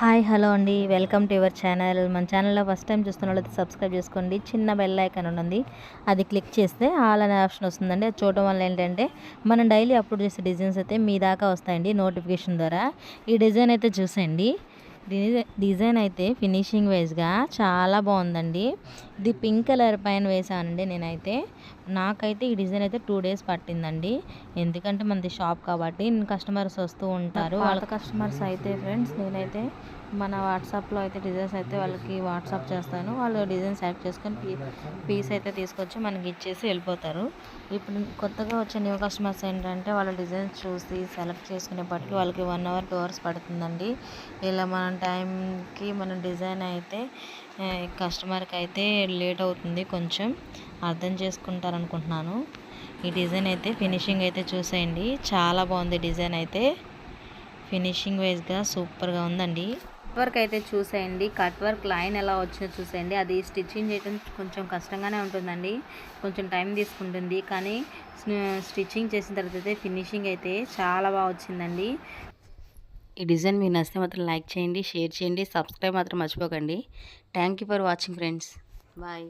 Hi hello అండి. Welcome to your channel. మన ఛానల్లో ఫస్ట్ టైం చూస్తున్న వాళ్ళైతే సబ్స్క్రైబ్ చేసుకోండి. చిన్న బెల్ ఐకాన్ ఉంది అది క్లిక్ చేస్తే ఆల్ అనే ఆప్షన్ వస్తుందండి. అది చూడడం వల్ల ఏంటంటే మనం డైలీ అప్లోడ్ చేసే డిజైన్స్ అయితే మీ దాకా వస్తాయండి నోటిఫికేషన్ ద్వారా. ఈ డిజైన్ అయితే చూసేయండి. డిజైన్ అయితే ఫినిషింగ్ వైజ్గా చాలా బాగుందండి. ఇది పింక్ కలర్ పైన వేసానండి నేనైతే. నాకైతే ఈ డిజైన్ అయితే టూ డేస్ పట్టిందండి. ఎందుకంటే మనది షాప్ కాబట్టి కస్టమర్స్ వస్తూ ఉంటారు. వాళ్ళ కస్టమర్స్ అయితే ఫ్రెండ్స్ నేనైతే మన వాట్సాప్లో అయితే డిజైన్స్ అయితే వాళ్ళకి వాట్సాప్ చేస్తాను. వాళ్ళు డిజైన్ సెలెక్ట్ చేసుకొని పీస్ అయితే తీసుకొచ్చి మనకి ఇచ్చేసి వెళ్ళిపోతారు. ఇప్పుడు కొత్తగా వచ్చే న్యూ కస్టమర్స్ ఏంటంటే వాళ్ళ డిజైన్స్ చూసి సెలెక్ట్ చేసుకునేప్పటికి వాళ్ళకి వన్ అవర్ టూ అవర్స్ పడుతుందండి. ఇలా మన టైంకి మన డిజైన్ అయితే కస్టమర్కి అయితే లేట్ అవుతుంది కొంచెం. అర్థం చేసుకుంటారు అనుకుంటున్నాను ఈ డిజైన్ అయితే ఫినిషింగ్ అయితే చూసేయండి. చాలా బాగుంది డిజైన్ అయితే. ఫినిషింగ్ వైజ్గా సూపర్గా ఉందండి. కట్ వర్క్ అయితే చూసేయండి. కట్ వర్క్ లైన్ ఎలా వచ్చిందో చూసేయండి. అది స్టిచ్చింగ్ చేయడం కొంచెం కష్టంగానే ఉంటుందండి. కొంచెం టైం తీసుకుంటుంది. కానీ స్టిచ్చింగ్ చేసిన తర్వాత అయితే ఫినిషింగ్ అయితే చాలా బాగా వచ్చిందండి. ఈ డిజైన్ మీకు నచ్చితే మాత్రం లైక్ చేయండి షేర్ చేయండి సబ్స్క్రైబ్ మాత్రం మర్చిపోకండి. Thank you for watching friends. Bye